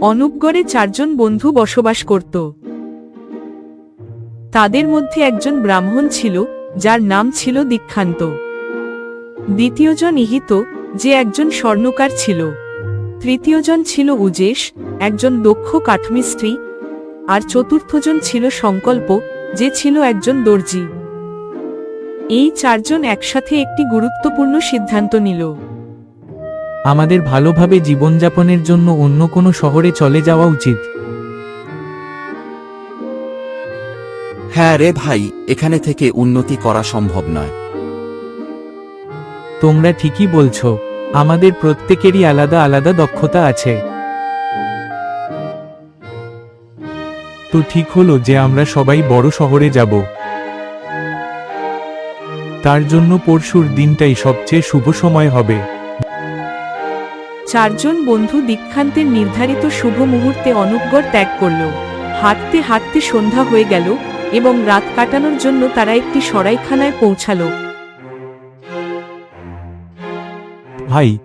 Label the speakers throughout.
Speaker 1: অনুপগড়ে চারজন বন্ধু বসবাস করত। তাদের মধ্যে একজন ব্রাহ্মণ ছিল, যার নাম ছিল দীক্ষান্ত। দ্বিতীয়জন ইহিত যে একজন স্বর্ণকার ছিল। তৃতীয়জন ছিল উজেশ, একজন দক্ষ কাঠমিস্ত্রি। আর চতুর্থজন ছিল সংকল্প, যে ছিল একজন দর্জি। এই চারজন একসাথে একটি গুরুত্বপূর্ণ সিদ্ধান্ত নিল।
Speaker 2: আমাদের ভালোভাবে জীবনযাপনের জন্য অন্য কোনো শহরে চলে যাওয়া উচিত।
Speaker 3: হ্যাঁ রে ভাই এখানে থেকে উন্নতি করা সম্ভব নয়।
Speaker 2: তোমরা ঠিকই বলছো আমাদের প্রত্যেকেরই আলাদা আলাদা দক্ষতা আছে। তো ঠিক হলো যে আমরা সবাই বড় শহরে যাব। তার জন্য পরশুর দিনটাই সবচেয়ে শুভ সময় হবে।
Speaker 1: চারজন বন্ধু দীক্ষান্তের নির্ধারিত শুভ মুহূর্তে অনুপগড় ত্যাগ করল। হাঁটতে হাঁটতে সন্ধ্যা হয়ে গেল এবং রাত কাটানোর জন্য তারা একটি সরাইখানায় পৌঁছালো।
Speaker 2: ভাই,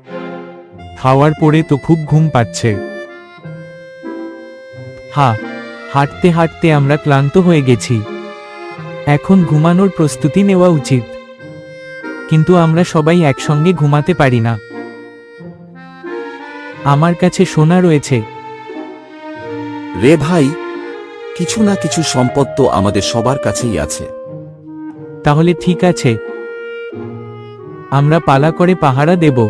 Speaker 2: খাওয়ার পরে তো খুব ঘুম পাচ্ছে। হা হাঁটতে হাঁটতে আমরা ক্লান্ত হয়ে গেছি। এখন ঘুমানোর প্রস্তুতি নেওয়া উচিত। কিন্তু আমরা সবাই একসঙ্গে ঘুমাতে পারি না। আমার কাছে সোনা রয়েছে।
Speaker 3: রে ভাই কিছু না কিছু সম্পদ তো আমাদের সবার কাছেই আছে।
Speaker 2: তাহলে ঠিক আছে। আমরা পালা করে পাহারা দেব।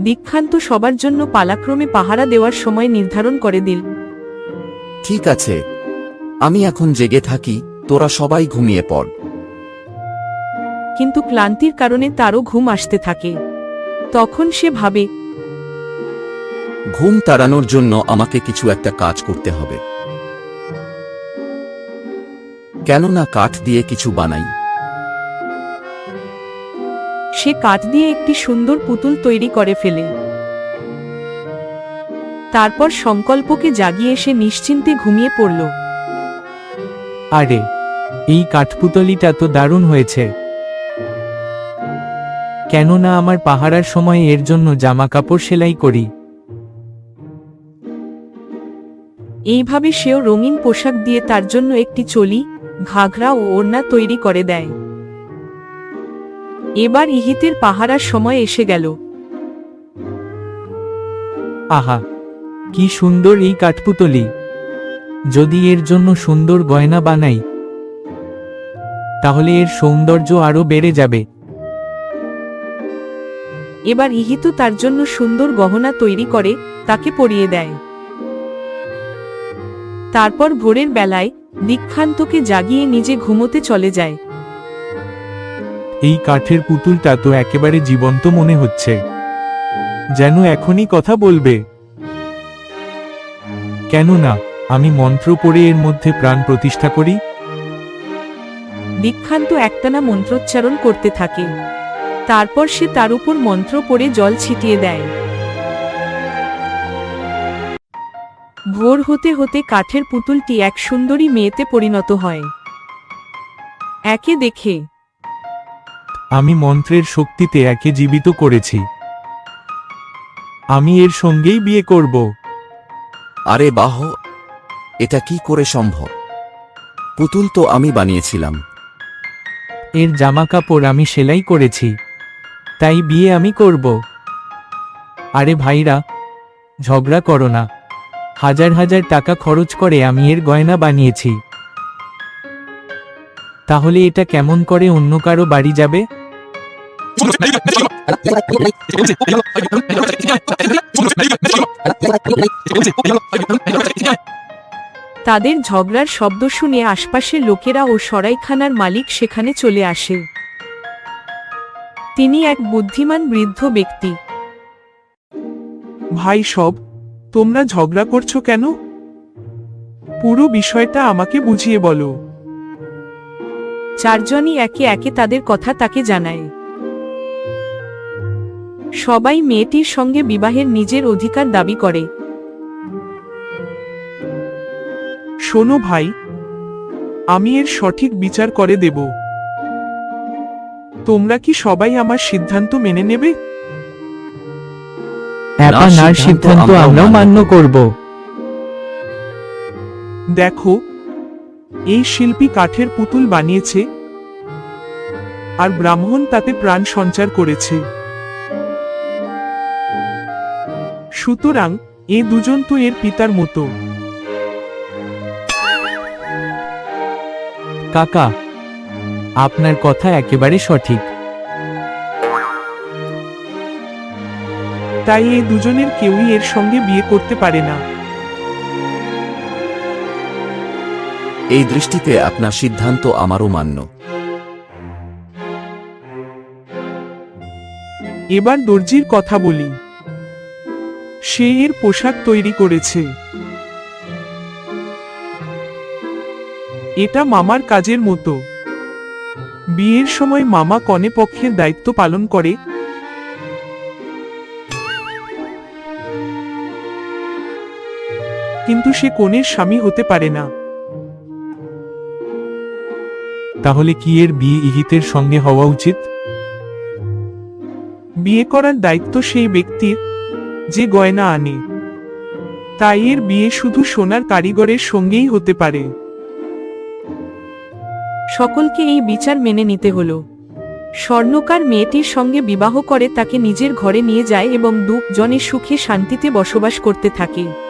Speaker 1: দীক্ষান্ত সবার জন্য পালাক্রমে পাহারা দেওয়ার সময় নির্ধারণ করে দিল।
Speaker 3: ঠিক আছে। আমি এখন জেগে থাকি তোরা সবাই ঘুমিয়ে পড়।
Speaker 1: কিন্তু ক্লান্তির কারণে তারও ঘুম আসতে থাকে। তখন সে ভাবে
Speaker 3: ঘুম তাড়ানোর জন্য আমাকে কিছু একটা কাজ করতে হবে। কেননা কাঠ দিয়ে কিছু বানাই।
Speaker 1: সে কাঠ দিয়ে একটি সুন্দর পুতুল তৈরি করে ফেলে। তারপর সংকল্পকে জাগিয়ে সে নিশ্চিন্তে ঘুমিয়ে পড়ল।
Speaker 2: আরে এই কাঠপুতলিটা তো দারুণ হয়েছে। কেননা আমার পাহারার সময় এর জন্য জামা কাপড় সেলাই করি।
Speaker 1: এইভাবে সেও রঙিন পোশাক দিয়ে তার জন্য একটি চলি ঘাঘরা ও ওড়না তৈরি করে দেয়। এবার ইহিতের পাহারার সময় এসে গেল।
Speaker 2: আহা কি সুন্দর এই কাঠপুতলি। যদি এর জন্য সুন্দর গয়না বানাই তাহলে এর সৌন্দর্য আরও বেড়ে যাবে।
Speaker 1: এবার ইহিত তার জন্য সুন্দর গহনা তৈরি করে তাকে পরিয়ে দেয়। তারপর ভোরের বেলায় দীক্ষান্তকে জাগিয়ে নিজে ঘুমোতে চলে যায়।
Speaker 2: এই কাঠের পুতুলটা তো একেবারে জীবন্ত মনে হচ্ছে। যেন এখনই কথা বলবে। কেন না আমি মন্ত্র পড়ে এর মধ্যে প্রাণ প্রতিষ্ঠা করি।
Speaker 1: দীক্ষান্ত একটানা মন্ত্রোচ্চারণ করতে থাকে। তারপর সে তার উপর মন্ত্র পড়ে জল ছিটিয়ে দেয়। ভোর হতে হতে কাঠের পুতুলটি এক সুন্দরী মেয়েতে পরিণত হয়। একে দেখে
Speaker 2: আমি মন্ত্রের শক্তিতে একে জীবিত করেছি। আমি এর সঙ্গেই বিয়ে করব।
Speaker 3: আরে বাহ! এটা কি করে সম্ভব? পুতুল তো আমি বানিয়েছিলাম।
Speaker 2: এর জামা কাপড় আমি সেলাই করেছি। তাই বিয়ে আমি করব। আরে ভাইরা ঝগড়া করো না। হাজার হাজার টাকা খরচ করে আমি এর গয়না বানিয়েছি। তাহলে এটা কেমন করে অন্য কারও বাড়ি যাবে?
Speaker 1: তাদের ঝগড়ার শব্দ শুনে আশপাশের লোকেরা ও সরাইখানার মালিক সেখানে চলে আসে। তিনি এক বুদ্ধিমান বৃদ্ধ ব্যক্তি।
Speaker 4: ভাই সব তোমরা ঝগড়া করছ কেন? পুরো বিষয়টা আমাকে বুঝিয়ে বলো।
Speaker 1: চারজনই একে একে তাদের কথা তাকে জানায়। সবাই মেয়েটির সঙ্গে বিবাহের নিজের অধিকার দাবি করে।
Speaker 4: শোনো ভাই আমি এর সঠিক বিচার করে দেব। তোমরা কি সবাই আমার সিদ্ধান্ত মেনে নেবে?
Speaker 2: অ্যাপা নার সিদ্ধান্ত আমরাও মান্য করব।
Speaker 4: দেখো এই শিল্পী কাঠের পুতুল বানিয়েছে আর ব্রাহ্মণ তাতে প্রাণ সঞ্চার করেছে। সুতরাং এ দুজন তো এর পিতার মতো।
Speaker 2: কাকা আপনার কথা একেবারে সঠিক।
Speaker 4: তাই এই দুজনের কেউই এর সঙ্গে বিয়ে করতে পারে না।
Speaker 3: এই দৃষ্টিতে আপনার সিদ্ধান্ত আমারও মান্য।
Speaker 4: এবার দর্জির কথা বলি। সে এর পোশাক তৈরি করেছে। এটা মামার কাজের মতো। বিয়ের সময় মামা কনে পক্ষের দায়িত্ব পালন করে কিন্তু সে কনের স্বামী হতে পারে না।
Speaker 2: তাহলে কি এর বিয়ে ইহিতের সঙ্গে হওয়া উচিত?
Speaker 4: বিয়ে করার দায়িত্ব সেই ব্যক্তির যে গয়না আনে। তাই এর বিয়ে শুধু সোনার কারিগরের সঙ্গেই হতে পারে।
Speaker 1: সকলকে এই বিচার মেনে নিতে হলো। স্বর্ণকার মেয়েটির সঙ্গে বিবাহ করে তাকে নিজের ঘরে নিয়ে যায় এবং দুজনে সুখে শান্তিতে বসবাস করতে থাকে।